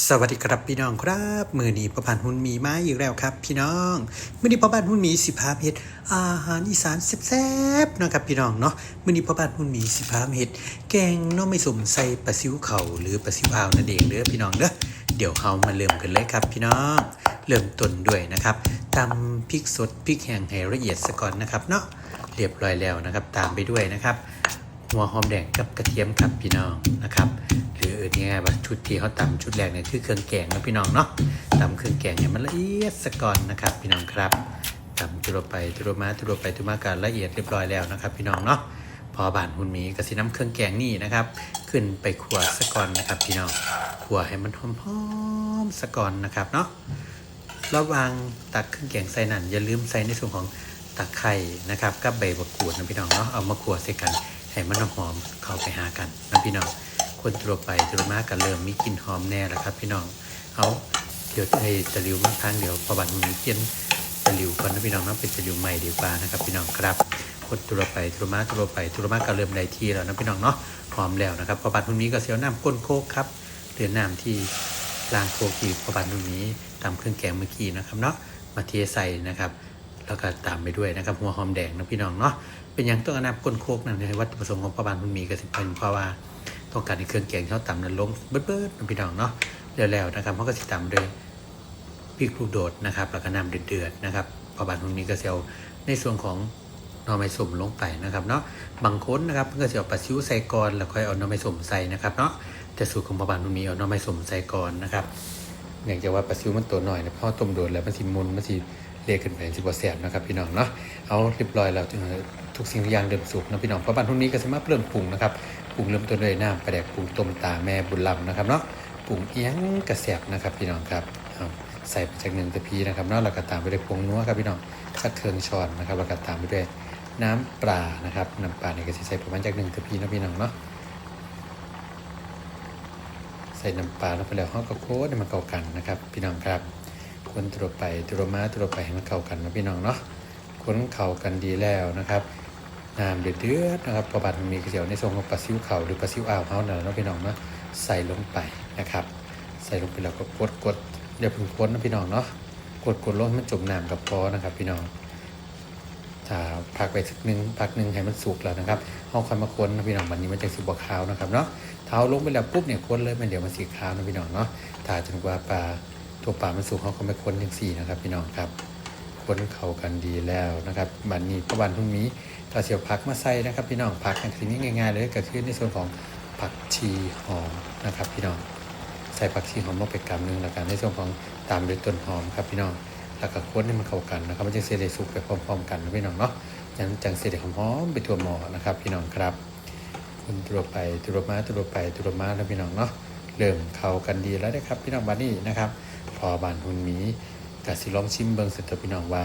สวัสดีครับพี่น้องครับมือนี้ประพันธ์หุ่นมีมาอีกแล้วครับ พี่น้องมือนี้ประพันธ์หุ่นมีสิพาเพชรอาหารอีสานแซ่บๆนะครับพี่น้องเนาะมือนี้ประพันธ์หุ่นมีสิพาเพชรแกงน้อไม่สมใส่ปลาซิวเข่าหรือปลาซิวอ่าวนั่นเองเด้อพี่น้องเด้อเดี๋ยวเรามาเริ่มกันเลยครับพี่น้องเริ่มต้นด้วยนะครับตำพริกสดพริกแห้งให้ละเอียดซะก่อนนะครับเนาะเรียบร้อยแล้วนะครับ ตามไปด้วยนะครับ หัวหอมแดงกับกระเทียมครับพี่น้องนะครับ หรือเออนี่ไงว่าชุดที่เขาตำชุดแรกเนี่ยคือเครื่องแกงนะพี่น้องเนาะตำเครื่องแกงเนี่ยมันละเอียดสะก่อนนะครับพี่น้องครับตำจุรไปจุรมาจุรไปจุรมากันละเอียดเรียบร้อยแล้วนะครับ พี่น้องเนาะพอบานหุ่นหมีกระสีน้ำเครื่องแกงนี่นะครับ ขึ้นไปขัวสะก่อนนะครับ พี่น้องขัวให้มันหอมๆสะก่อนนะครับเนาะระวังตักเครื่องแกงใส่นั่นอย่าลืมใส่ในส่วนของตะไคร่นะครับกับใบมะกรูดนะพี่น้องเนาะเอามาขัวใส่กันให้มันหอมเข้าไปหากันนะพี่น้อง คนตัวไปตัวมากันเริ่มมีกลิ่นหอมแน่แล้วครับ พี่น้องเอาเดี๋ยวให้ตะลิวบางครั้งเดี๋ยวประวัติมีเกียนตะลิวก่อนนะพี่น้องเนาะเป็นตะลิวใหม่ดีกว่านะครับ พี่น้องครับคนตัวไปตัวมาตัวไปตัวมาก็เริ่มได้ที่แล้วนะพี่น้องเนาะหอมแล้วนะครับประวัติพวกนี้ก็เสียวน้ำก้นโคกครับเดือนน้ำที่ล้างโคกีประบันตรงนี้ตามเครื่องแกงเมื่อกี้นะครับเนาะมาเทใส่นะครับแล้วก็ตามไปด้วยนะครับหัวหอมแดงนะพี่น้องเนาะเป็นอย่างต้องอน้ำก้นโคกนั่นในวัตถุประสงค์ของประบันมันมีก็สิเป็นเพราะว่า ต้องการให้เครื่องแกงเขาตำนั้นลงเบิดๆนะพี่น้องเนาะแล้วๆนะครับเขาก็สิตำด้วยพริกลูกโดดนะครับแล้วก็น้ำเดือดๆนะครับประบันมันมีก็เสียวในส่วนของหน่อไม้สมลงไปนะครับเนาะบางคนนะครับก็จะเอาปลาซิวใส่ก่อนแล้วค่อยเอาหน่อไม้สมใส่นะครับเนาะแต่สูตรของพอบานมันมีเอาหน้อไม้สมใส่ก่อนนะครับอย่างจะว่าปลาซิวมันตัวหน่อยนะเพราะต้มโดนแล้วมันสิมุนมันสิเละขึ้นไปสิบแสบนะครับพี่น้องเนาะเอาเรียบร้อยแล้วทุกสิ่งทุกอย่างเริ่มสุกนะพี่น้องพอบ้านทุกนี้ก็สามารถเริ่มปรุงนะครับ ปรุงเริ่มต้นด้วยน้ำปลาแดกปรุงต้มตาแม่บุญลำนะครับเนาะปรุงเอียงกระแสบนะครับพี่น้องครับใส่ไปจากหนึ่งตะพีนะครับเนาะแล้วก็ตามไปด้วยผงนัวครับพี่น้องสักเครื่องช้อนนะครับแล้วก็ตามไปด้วยน้ำปลานะครับน้ำปลาเนี่ยก็จะใส่ประมาณจากหนึ่งตะพีนะพี่น้องเนาะใส่น้ำปลาแล้วไปแล้วห้องก็โค้ดมันเข้ากันนะครับ พี่น้องครับคนตัวไปตัวมาตัวไปให้มันเข้ากันนะพี่น้องเนาะคนเข้ากันดีแล้วนะครับ น้ำเดือดๆนะครับประบาดมีเกี่ยวในทรงของปลาซิวเข่าหรือปลาซิวอ่าวเขาเนาะพี่น้องเนาะใส่ลงไปนะครับ ใส่ลงไปแล้วก็กดกดอย่าพึ่งคนนะพี่น้องเนาะกดกดลงให้มันจมน้ำกับพอนะครับพี่น้องถ้าพักไปสักหนึ่งพักหนึ่งให้มันสุกแล้วนะครับเอาคอยมาค้นนะพี่น้องวันนี้มันจะสีบวขาวนะครับเนาะเท้าลงไปแล้วปุ๊บเนี่ยค้นเลยมันเดี๋ยวมันสีขาวนะพี่น้องเนาะถ้าจนกว่าปลาตัวปลามันสุกเขาก็ไม่ค้นอย่างสี่นะครับพี่น้องครับ ค้นเข้ากันดีแล้วนะครับวันนี้ประวันพรุ่งนี้ถ้าเสียวพักมาใส่นะครับ พี่น้องพักอย่งทีนี้ง่ายๆเลยก็คือในส่วนของผักชีหอมนะครับ พี่น้องใส่ผักชีหอมลงไปกำหนึ่งแล้วกันในส่วนของตามด้วยต้นหอมครับพี่น้องแล้วก็คนให้มันเข้ากันนะครับมันจะเสได็สุกไปพร้อมๆกันนะพี่น้องเนาะยังจังเสได็หอมไปทั่วหมอนะครับ พี่น้องครับคุณตัวไปตัวมาตัวไปตัวมาแล้วพี่น้องเนาะเริ่มเข้ากันดีแล้วนะครับ พี่น้องบ้านนี้นะครับ พอบานหุ่นหมี กสิลองชิมเบิงเสร็จแล้วพี่น้องว่า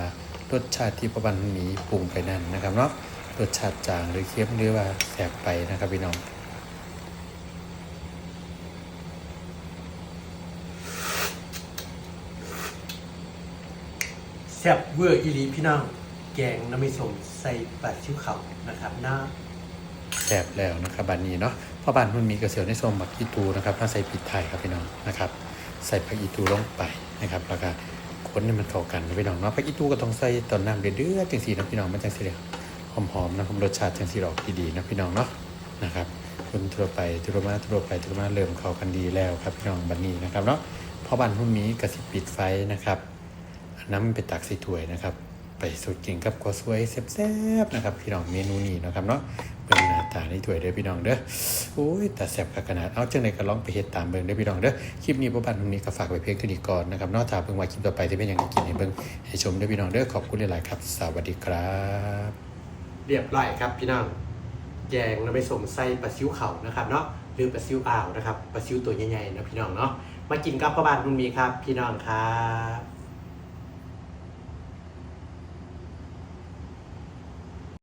รสชาติที่พอบานหุ่นหมีปรุงไปนั่นนะครับเนาะรสชาติจางหรือเค็มหรือว่าแสบไปนะครับพี่น้องแซ่บเวอร์อีหลีพี่น้องแกงน้ำไม่สมใส่ปลาชิวเขานะครับหน้าแสบแล้วนะครับบานนี้เนาะเพราะบานมันมีกระเสียวในส้มผักอีตูนะครับถ้าใส่พริกไทยครับพี่น้องนะครับ ใส่ผักอีตูลงไปนะครับแล้วก็ค นให้มันเข้ากันพี่น้องเนาะผักอีตูก็ต้องใส่ตอนน้ำเดือดๆจังสีนะพี่น้องมันจังสีเลยหอมๆนะผมรสชาติจังสีออกดีๆนะพี่น้องเนาะนะครับคนทั่วไปทั่วมาทั่วไปทั่วมาเริ่มเข้ากันดีแล้วครับพี่น้องบันนี้นะครับเนาะเพราะบานพรุ่งนี้กระสิปิดไฟนะครับอันน้ำไปตักใส่ถ้วยนะครับ ไปสุดกินกับข้าวสวยแซ่บๆนะครับพี่น้องเมนูนี้นะครับเนาะ เบิ่งหน้าตาในถ้วยเด้อพี่น้องเด้อโอ้ยแต่แซ่บขนาดเอาจังไดก็ลองไปเฮ็ดตามเบิ่งเด้อพี่น้องเด้อคลิปนี้พ่อบ้านตรงนี้ก็ฝากไว้เพียงเท่านี้ก่อนนะครับนอกจากเบิ่งว่าคลิปต่อไปจะเป็นอย่างไรกินให้เบิ่งให้ชมเด้อพี่น้องเด้อขอบคุณหลายๆครับ สวัสดีครับ เรียบร้อยครับพี่น้องแกงน้ำไม่สมใส่ปลาชิวเขานะครับเนาะหรือปลาชิวอ่าวนะครับปลาชิวตัวใหญ่ๆนะพี่น้องเนาะมากินกับพ่อบ้านคุณมีครับ พี่น้องครับ